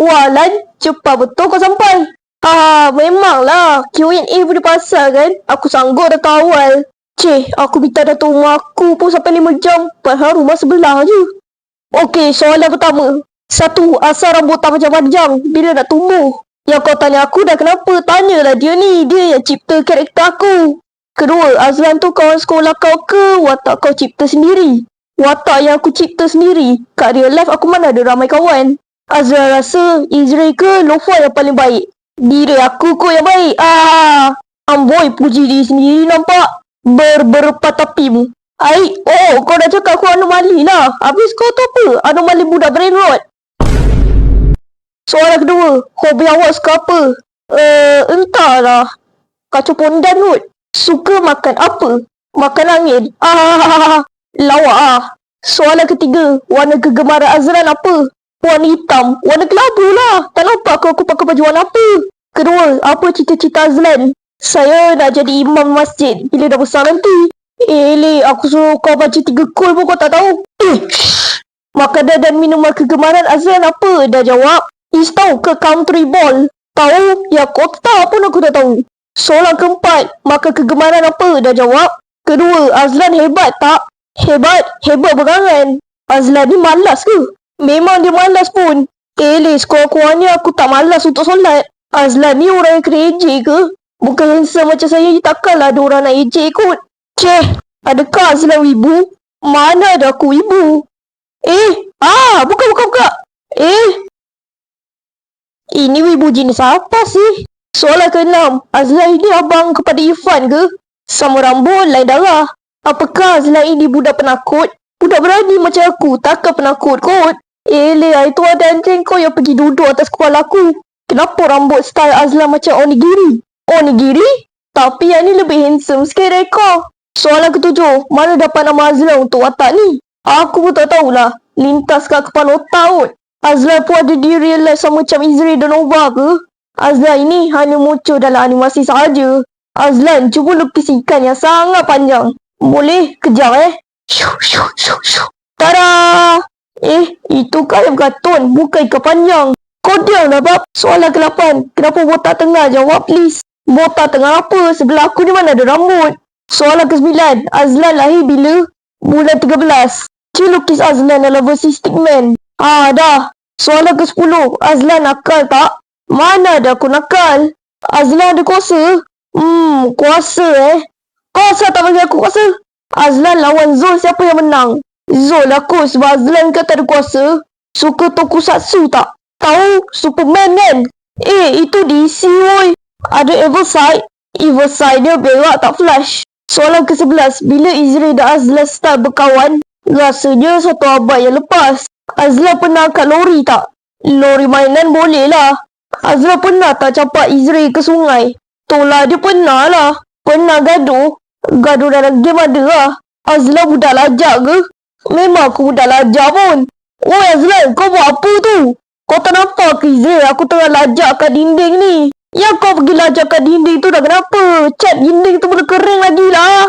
Walan, cepat betul kau sampai. Ah, memanglah. Q&A boleh pasal kan? Aku sanggup dah awal. Cih, aku minta datang rumah aku pun sampai 5 jam. Padahal rumah sebelah je. Okey, soalan pertama. Satu, asal rambutan macam panjang bila nak tumbuh? Yang kau tanya aku dah kenapa? Tanyalah dia ni. Dia yang cipta karakter aku. Kedua, Azlan tu kawan sekolah kau ke watak kau cipta sendiri? Watak yang aku cipta sendiri. Kat real life aku mana ada ramai kawan. Azlan rasa Izri ke Lofa yang paling baik? Diri aku kot yang baik. Ah, Amboy puji diri sendiri nampak. Ber-berpatapim. Ai, oh, kau dah cakap aku anomali lah. Habis kau tu apa? Anomali budak brain rot. Soalan kedua, hobi awak suka apa? Eh, uh, entahlah. Kacau pondan kot. Suka makan apa? Makan angin. Ah, lawak ah. Soalan ketiga, warna kegemaran Azran apa? Warna hitam. Warna kelabu lah. Tak nampak aku, aku pakai baju warna apa? Kedua, apa cita-cita Azlan? Saya nak jadi imam masjid bila dah besar nanti. Eh, Lek, aku suruh kau baca tiga kol pun kau tak tahu. Eh, Makanan dan minuman kegemaran Azlan apa? Dah jawab. Is tahu ke country ball? Tahu? Ya kota pun aku dah tahu. Soalan keempat, maka kegemaran apa? Dah jawab. Kedua, Azlan hebat tak? Hebat? Hebat berangan. Azlan ni malas ke? Memang dia malas pun. Eh, Lek, sekurang-kurangnya aku tak malas untuk solat. Azlan ni orang yang ejek ke? Bukan handsome macam saya, takkanlah ada orang nak ejek kot. Ceh, adakah Azlan wibu? Mana ada aku wibu? Eh, ah, buka, buka, buka. Eh, ini wibu jenis apa sih? Soalan ke-6, Azlan ini abang kepada Irfan ke? Sama rambut, lain darah. Apakah Azlan ini budak penakut? Budak berani macam aku, takkan penakut kot. Eh, Lea, itu ada anjing kau yang pergi duduk atas kepala aku. Kenapa rambut style Azlan macam onigiri? Onigiri? Tapi yang ni lebih handsome sikit dari kau. Soalan ketujuh, mana dapat nama Azlan untuk watak ni? Aku pun tak tahulah. Lintas kat kepala otak kot. Azlan pun ada di real life sama macam Izri dan Nova ke? Azlan ini hanya muncul dalam animasi sahaja. Azlan cuba lukis ikan yang sangat panjang. Boleh? Kejap eh. Shoo, shoo, shoo, shoo. Tada! Eh, itu kan yang berkatun, bukan ikan panjang. Kau diam dah, Bab. Soalan ke-8. Kenapa botak tengah? Jawab, please. Botak tengah apa? Sebelah aku ni mana ada rambut? Soalan ke-9. Azlan lahir bila? Bulan 13. Cuba lukis Azlan dalam versi Stickman. Ah, dah. Soalan ke-10. Azlan nakal tak? Mana ada aku nakal? Azlan ada kuasa? Hmm, kuasa eh. Kau asal tak bagi aku kuasa? Azlan lawan Zul siapa yang menang? Zul aku sebab Azlan ada kuasa. Suka tokusatsu tak? Tahu Superman kan? Eh, itu DC woi. Ada Evil Side. Evil Side dia berak tak flash. Soalan ke-11. Bila Izri dan Azlan start berkawan, rasanya satu abad yang lepas. Azlan pernah angkat lori tak? Lori mainan boleh lah. Azlan pernah tak campak Izri ke sungai? Tolak dia pernah lah. Pernah gaduh. Gaduh dalam game ada lah. Azlan budak lajak ke? Memang aku budak lajak pun. Oi Azlan, kau buat apa tu? Kau tak nampak ke Izri? Aku tengah lajak kat dinding ni. Ya kau pergi lajak kat dinding tu dah kenapa? Cat dinding tu boleh kering lagi lah.